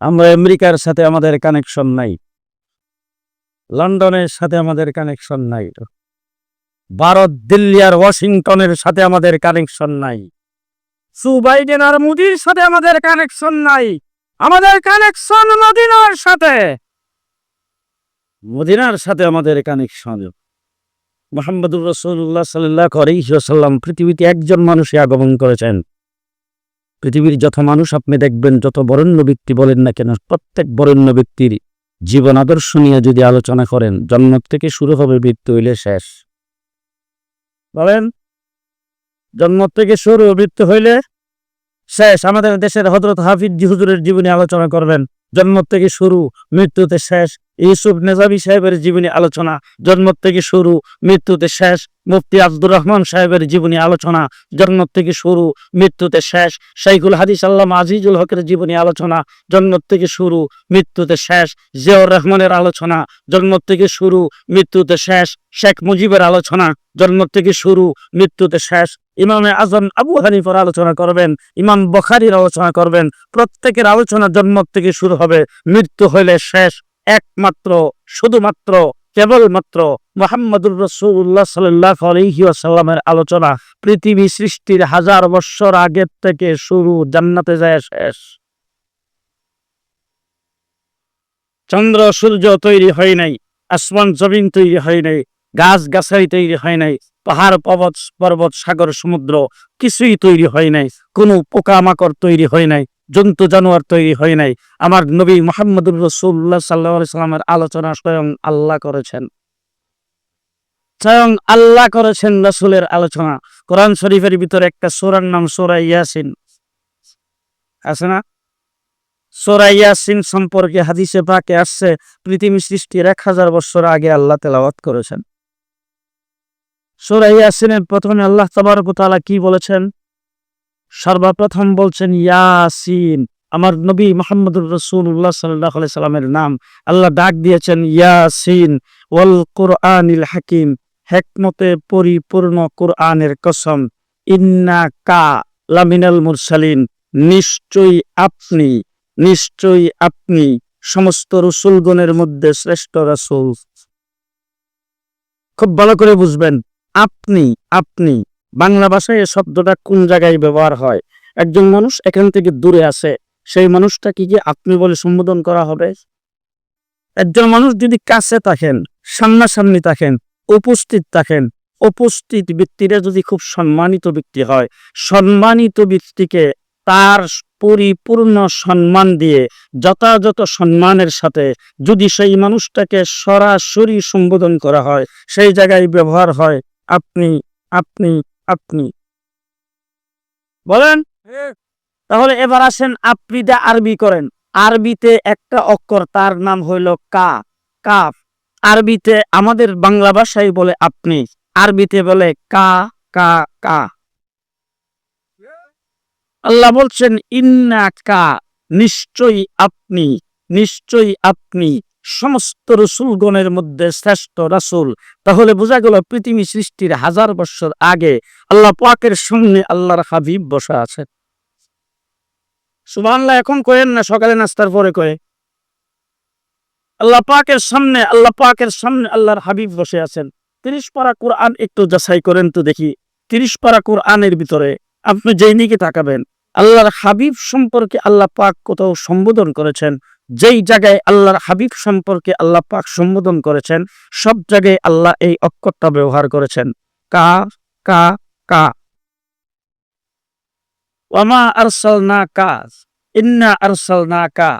আমরা আমেরিকার সাথে আমাদের কানেকশন নাই। লন্ডনের সাথে আমাদের কানেকশন নাই। ভারত, দিল্লি আর ওয়াশিংটনের সাথে আমাদের কানেকশন নাই। সু বাইডেন আর মোদির সাথে আমাদের কানেকশন নাই। আমাদের কানেকশন মদিনার সাথে। মদিনার সাথে আমাদের কানেকশন মোহাম্মদুর রসুল্লাহ সাল্লাহ আলহিহাল্লাম পৃথিবীতে একজন মানুষই আগমন করেছেন। পৃথিবীর যত মানুষ আপনি দেখবেন, যত বরেণ্য ব্যক্তি বলেন না কেন, প্রত্যেক বরেণ্য ব্যক্তির জীবন আদর্শ নিয়ে যদি আলোচনা করেন, জন্ম থেকে শুরু হবে মৃত্যু হইলে শেষ। বলেন, জন্ম থেকে শুরু মৃত্যু হইলে শেষ। আমাদের দেশের হজরত হাফিজ হুজুরের জীবনে আলোচনা করবেন। জন্ম থেকে শুরু, মৃত্যুতে শেষ। ইউসুফ নেজাবি সাহেবের জীবনী আলোচনা, জন্ম থেকে শুরু, মৃত্যুতে শেষ। মুফতি আব্দুর রহমান সাহেবের জীবনী আলোচনা, জন্ম থেকে শুরু, মৃত্যুতে শেষ। শাইখুল হাদিস আল্লাহ আজিজুল হকের জীবনী আলোচনা, জন্ম থেকে শুরু, মৃত্যুতে শেষ। জিয়াউর রহমানের আলোচনা, জন্ম থেকে শুরু, মৃত্যুতে শেষ। শেখ মুজিবের আলোচনা, জন্ম থেকে শুরু, মৃত্যুতে শেষ। ইমামে আজম আবু হানিফার আলোচনা করবেন, ইমাম বখারির আলোচনা করবেন। প্রত্যেকের আলোচনা জন্ম থেকে শুরু হবে, মৃত্যু হইলে শেষ, একমাত্র, শুধুমাত্র, কেবলমাত্র মোহাম্মদুর রসুল্লাহ সাল্লাহ আলহিউসাল্লামের আলোচনা। পৃথিবী সৃষ্টির হাজার বৎসর আগের থেকে শুরু, জান্নাতে যায় শেষ। চন্দ্র, সূর্য তৈরি হয় নাই, আসমান, জমিন তৈরি হয় নাই গাছ গাছাই তৈরি হয় নাই পাহাড়, পর্বত পর্বত, সাগর, সমুদ্র কিছুই তৈরি হয় নাই। কোনো পোকামাকড় তৈরি হয় নাই, জন্তু, জানোয়ার তৈরি হয় নাই। আমার নবী মোহাম্মদুর রসুল্লাহ সাল্লাহ সাল্লামের আলোচনা স্বয়ং আল্লাহ করেছেন। স্বয়ং আল্লাহ করেছেন রসুলের আলোচনা। কোরআন শরীফের ভিতরে একটা সোরার নাম সোরা ইয়াসিন। আছে না? সোরা ইয়াসিন সম্পর্কে হাদিসে পাকে আসছে, পৃথিবী সৃষ্টির এক হাজার বছর আগে আল্লাহ তেলাওয়াত করেছেন। সোরা ইয়াসিনের প্রথমে আল্লাহ তাবারক কি বলেছেন? সর্বপ্রথম বলছেন, ইয়াসিন। আমার নবী মোহাম্মদুর রসুল্লাহ সাল্লাহ সাল্লামের নাম আল্লাহ ডাক দিয়েছেন, ইয়াসিন ওয়াল কোরআনিল হাকিম। হেকমতে পরিপূর্ণ কোরআনের কসম ইন্না কা লামিনাল মুরসালিন। নিশ্চয়ই আপনি নিশ্চয়ই আপনি সমস্ত রসুলগণের মধ্যে শ্রেষ্ঠ রসুল। খুব ভালো করে বুঝবেন। আপনি আপনি, বাংলা ভাষায় এই শব্দটা কোন জায়গায় ব্যবহার হয়? একজন মানুষ এখান থেকে দূরে আছে, সেই মানুষটাকে কি আপনি বলে সম্বোধন করা হবে? একজন মানুষ যদি কাছে থাকেন, সামনাসামনি থাকেন, উপস্থিত থাকেন, উপস্থিত ব্যক্তিরা যদি খুব সম্মানিত ব্যক্তি হয়, সম্মানিত ব্যক্তিকে তার পরিপূর্ণ সম্মান দিয়ে, যথাযথ সম্মানের সাথে যদি সেই মানুষটাকে সরাসরি সম্বোধন করা হয়, সেই জায়গায় ব্যবহার হয় আপনি আপনি আপনি। বলেন? তাহলে এবার আসেন আপনিতে আরবি করেন। আরবিতে একটা অক্ষর তার নাম হইল কা কাফ। আরবিতে আমাদের বাংলা ভাষায় বলে আপনি আরবিতে বলে কা কা কা। আল্লাহ বলছেন ইন্না কা নিশ্চয়ই আপনি নিশ্চয়ই আপনি। সমস্ত রসুলগণের মধ্যে শ্রেষ্ঠ রাসুল। তাহলে বোঝা গেল পৃথিবী সৃষ্টির হাজার বছর আগে আল্লাহ পাকের সামনে আল্লাহর হাবিব বসা আছে। সুবহানাল্লাহ, এখন কয়েন না, সকালে নাস্তার পরে কয়ে। আল্লাহ পাকের সামনে, আল্লাহ পাকের সামনে আল্লাহর হাবিব বসে আছেন। তিরিশ পারা কোরআন একটু যাচাই করেন তো দেখি। তিরিশ পারা কোরআনের ভিতরে আপনি যেই দিকে তাকাবেন, আল্লাহর হাবিব সম্পর্কে আল্লাহ পাক কোথাও সম্বোধন করেছেন। যেই জায়গায় আল্লাহর হাবিব সম্পর্কে আল্লাহ পাক সম্বোধন করেছেন, সব জায়গায় আল্লাহ এই অক্ষরটা ব্যবহার করেছেন। কা কা কা। ওয়ামা আরসালনা কা ইন্না আরসালনা কা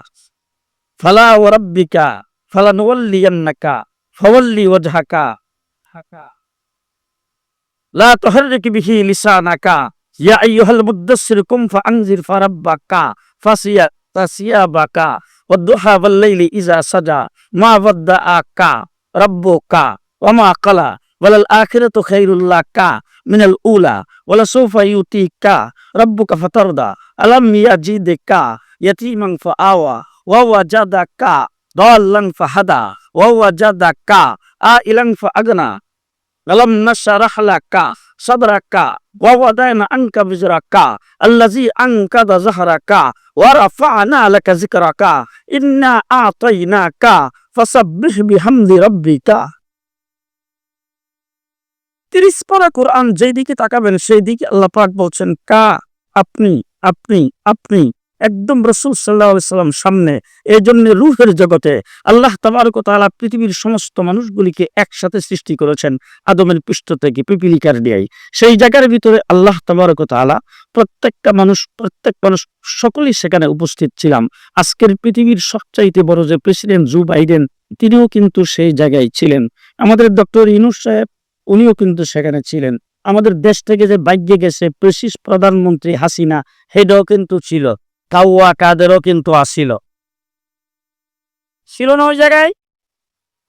ফালা ওয়ারাব্বিকা, ফালা নুওয়াল্লিয়ান্নাকা, ফাওয়াল্লি ওয়াজহাকা। লা তুহাররিক বিহি লিসানাকা। ইয়া আইয়ুহাল মুদ্দাসসির কুম ফাআনজির ফারাব্বাকা, ফাসিয়া তাসিয়াবাকা والضحى والليل إذا سجى. ما ودعك ربك. وما قلى. وللآخرة خير لك. من الأولى. ولسوف يؤتيك. ربك فترضى. ألم يجدك يتيما فآوى. ووجدك ضالا فهدى. ووجدك عائلا فأغنى. ألم نشرح لك সাদরাকা ووضعنا عنك وزرك الذي আল্লাযী আনকাদা ورفعنا لك ذكرك লাকা যিকরাকা فسبح بحمد ربك. তিরিশ পারা কোরআন যেদিকে তাকাবেন, সেই দিকে আল্লাহ পাক বলছেন, কা, আপনি আপনি আপনি একদম রসুল সাল্লাহ সাল্লাম সামনে। এই জন্য রুহের জগতে আল্লাহ তাবারক তাআলা পৃথিবীর সমস্ত মানুষগুলিকে একসাথে সৃষ্টি করেছেন আদমের পৃষ্ঠ থেকে পিপিলিকার দিয়াই। সেই জায়গার ভিতরে আল্লাহ তাবারক তাআলা প্রত্যেকটা মানুষ, প্রত্যেক মানুষ, সকলেই সেখানে উপস্থিত ছিলাম। আজকের পৃথিবীর সবচাইতে বড় যে প্রেসিডেন্ট জু বাইডেন, তিনিও কিন্তু সেই জায়গায় ছিলেন। আমাদের ডক্টর ইনুস সাহেব, উনিও কিন্তু সেখানে ছিলেন। আমাদের দেশ থেকে যে বাইকে গেছে, প্রেসিস প্রধানমন্ত্রী হাসিনা, হেডও কিন্তু ছিল। কাউয়া কাদেরও কিন্তু আসিল। ছিল না ওই জায়গায়?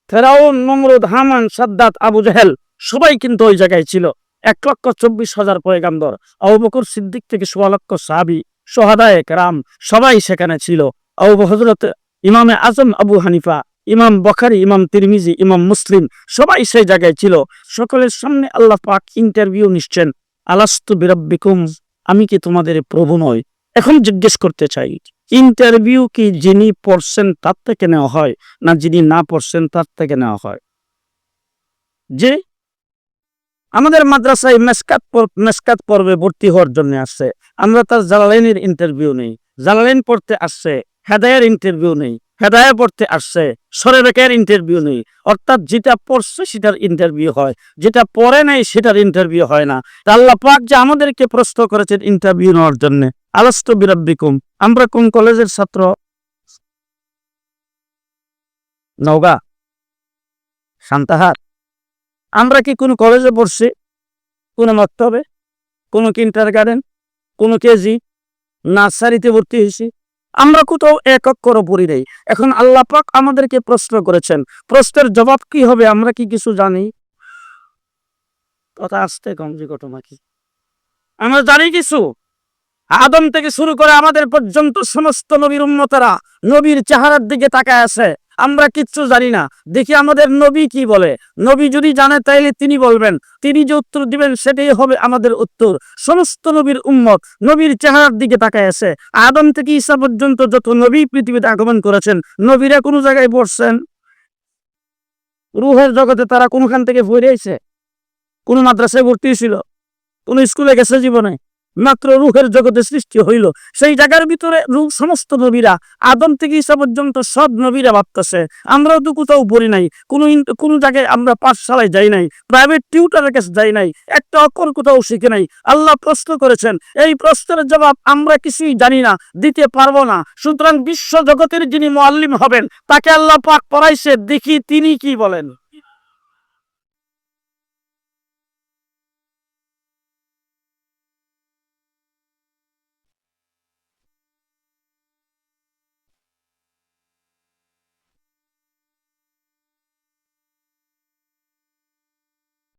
ফেরাউন, নমরুদ, হামান, সাদ্দাত, আবু জাহেল, সবাই কিন্তু ওই জায়গায় ছিল। এক লক্ষ চব্বিশ হাজার পয়গাম্বর, আবু বকর সিদ্দিক থেকে সোয়া লক্ষ সাহাবি, সোহাদায় রাম সবাই সেখানে ছিল। আবু হজরত ইমামে আজম আবু হানিফা, ইমাম বখারি, ইমাম তিরমিজি, ইমাম মুসলিম, সবাই সেই জায়গায় ছিল। সকলের সামনে আল্লাহ পাক ইন্টারভিউ নিশ্চেন। আলাস্তু বিরব্বিকুম, আমি কি তোমাদের প্রভু নয় এখন জিজ্ঞেস করতে চাই ইন্টারভিউ কি যিনি পড়ছেন তার থেকে নেওয়া হয় না যিনি না পড়ছেন তার থেকে নেওয়া হয়? যে আমাদের মাদ্রাসায় মেসকাত মেসকাত পর্বে ভর্তি হওয়ার জন্য আসছে। আমরা তার জালালাইনের ইন্টারভিউ নেই। জালালাইন পড়তে আসছে, হেদায়ের ইন্টারভিউ নেই। হেদায়া পড়তে আসছে, সরে বেকের ইন্টারভিউ নেই। অর্থাৎ যেটা পড়ছে সেটার ইন্টারভিউ হয়। যেটা পড়ে নাই সেটার ইন্টারভিউ হয় না। তা আল্লাহ পাক যে আমাদেরকে প্রশ্ন করেছেন ইন্টারভিউ নেওয়ার জন্য। আলাস্ত বিরাব্বিকুম। আমরা কোন কলেজের ছাত্র? নওগা। সান্তাহার। আমরা কি কোন কলেজে পড়ছি? কোন মক্তবে? কোন কিন্টার গার্ডেন কোন কেজি? নার্সারিতে ভর্তি হয়েছি? আমরা কোথাও এক অক্ষরও পড়ি নেই। এখন আল্লাহ পাক আমাদেরকে প্রশ্ন করেছেন। প্রশ্নের জবাব কি হবে আমরা কি কিছু জানি? কথা আসতে কম ঘটনা কি? আমরা জানি কিছু। আদম থেকে শুরু করে আমাদের পর্যন্ত সমস্ত নবীর উন্মতেরা নবীর চেহারার দিকে তাকায় আছে। আমরা কিচ্ছু জানি না। দেখি আমাদের নবী কি বলে। নবী যদি জানে, তাইলে তিনি বলবেন। তিনি যে উত্তর দিবেন, সেটাই হবে আমাদের উত্তর। সমস্ত নবীর উম্মত নবীর চেহারার দিকে তাকায় আছে। আদম থেকে ঈসা পর্যন্ত যত নবী পৃথিবীতে আগমন করেছেন, নবীরা কোনো জায়গায় বসছেন? রুহের জগতে তারা কোনখান থেকে ভরে আইছে কোন মাদ্রাসায় ভর্তি ছিল? কোন স্কুলে গেছে জীবনে? মাত্র রুহের জগতে সৃষ্টি হইল। সেই জায়গার ভিতরে রুহ সমস্ত নবীরা, আদম থেকে ঈসা পর্যন্ত সব নবীরা ভাবতেছে, আমরাও তো কোথাও পড়ি নাই, কোনো কোনো জায়গায় আমরা পাঠশালায় যাই নাই প্রাইভেট টিউটারের কাছে যাই নাই, একটা অক্ষর কোথাও শিখে নাই। আল্লাহ প্রশ্ন করেছেন, এই প্রশ্নের জবাব আমরা কিছুই জানি না, দিতে পারব না। সুতরাং বিশ্ব জগতের যিনি মোয়াল্লিম হবেন, তাকে আল্লাহ পাক পড়াইছে, দেখি তিনি কি বলেন।